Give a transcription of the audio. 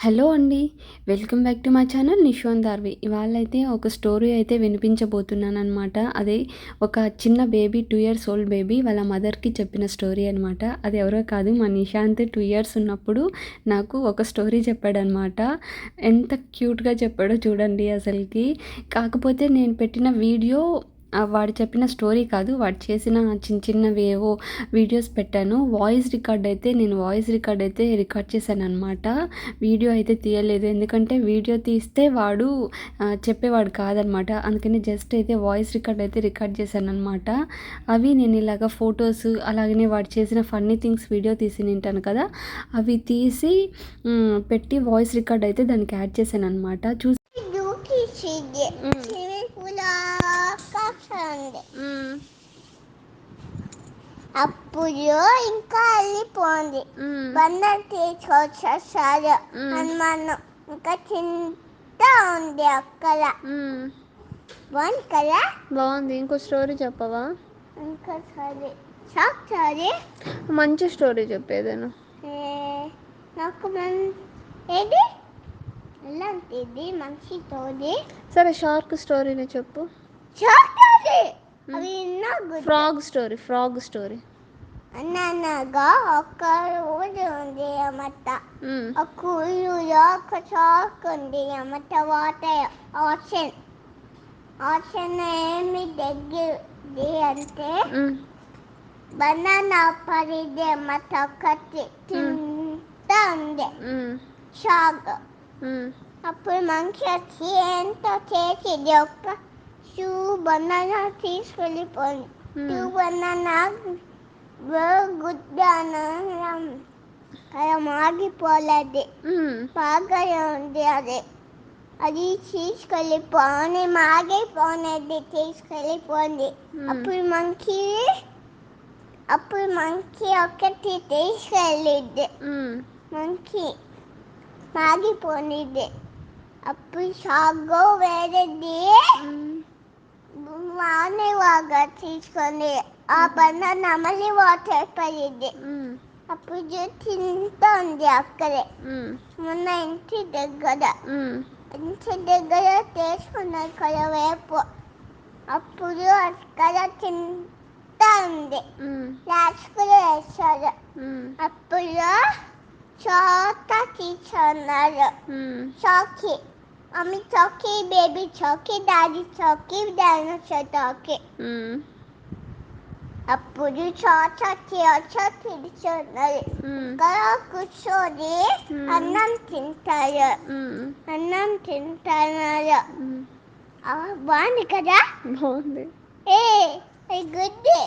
Hello అండి welcome back to మా channel Nishwan Darvi. ఇవాళ అయితే ఒక స్టోరీ అయితే వినిపించబోతున్నాను అనమాట అదే ఒక చిన్న baby two years old baby వాళ్ళ మదర్కి చెప్పిన స్టోరీ అనమాట అది ఎవరో కాదు మా నిశాంత్ టూ ఇయర్స్ ఉన్నప్పుడు నాకు ఒక స్టోరీ చెప్పాడనమాట ఎంత క్యూట్గా చెప్పాడో చూడండి అసలుకి. కాకపోతే నేను పెట్టిన వీడియో వాడు చెప్పిన స్టోరీ కాదు వాడు చేసిన చిన్న చిన్నవి ఏవో వీడియోస్ పెట్టాను. వాయిస్ రికార్డ్ అయితే నేను వాయిస్ రికార్డ్ అయితే రికార్డ్ చేశాను అనమాట వీడియో అయితే తీయలేదు. ఎందుకంటే వీడియో తీస్తే వాడు చెప్పేవాడు కాదనమాట అందుకని జస్ట్ అయితే వాయిస్ రికార్డ్ అయితే రికార్డ్ చేశాను అనమాట అవి నేను ఇలాగ ఫొటోస్ అలాగనే వాడు చేసిన ఫన్నీ థింగ్స్ వీడియో తీసి నింటాను కదా అవి తీసి పెట్టి వాయిస్ రికార్డ్ అయితే దానికి యాడ్ చేశాను అనమాట చూసి ఉంది అప్పుడు ఇంకా వెళ్ళిపోయింది బంధం తీసుకొచ్చేసారు హనుమాను ఇంకా చింత ఉంది అక్కడ. బాగుంది కదా? బాగుంది. ఇంకో స్టోరీ చెప్పవా? ఇంకా సరే షాక్ సరే మంచి స్టోరీ చెప్పేదేను నాకు ఏది? ఎలాంటిది మంచి స్టోరీ సరే షార్క్ స్టోరీని చెప్పు. Shark frog story frog story అనగా ఒక రోజు ఉంది అన్నమాట ఒక ఊళ్ళో ఒక చాక్ ఉంది అన్నమాట వాటర్ ఆప్షన్ ఆప్షన్ ఏమి దగ్గరది అంటే బనానా పడిది అన్నమాట ఒకటి తింటా ఉంది. షాగ్ అప్పుడు మంచి వచ్చి ఏంటో చేసేది ఒక టూ బనానా తీసుకెళ్ళిపోయింది. టూ బనానా గుడ్డాను అలా మాగిపోలేదు బాగా ఉంది అది. అది తీసుకెళ్ళిపోని మాగిపోనేది తీసుకెళ్ళిపోయింది అప్పుడు మనకి అప్పుడు మనకి ఒకటి తీసుకెళ్ళిద్ది. మనకి మాగిపోనిది. అప్పుడు సాగు వేరేది వానేవాగా తీసుకొని ఆ బనాన మళ్ళీ వాటర్ పడింది. అప్పుడు తింటుంది అక్కడే. మొన్న ఇంటి దగ్గర. ఇంటి దగ్గర తీసుకున్నారు కదా వేపు అప్పుడు అక్కడ తింటా ఉంది లాస్ట్లో వేసారు అప్పుడు చోట తీసుకున్నారు షాకి mummy Chaki baby Chaki daddy Chaki dinosaur Chaki అప్పుడు చాచకి వచ్చి తిడుచున్నది ఇక్కడ కూర్చొని అన్నం తింటారు అన్నం తింటున్నారు బాగుంది కదా బాగుంది ఏ గుడ్డి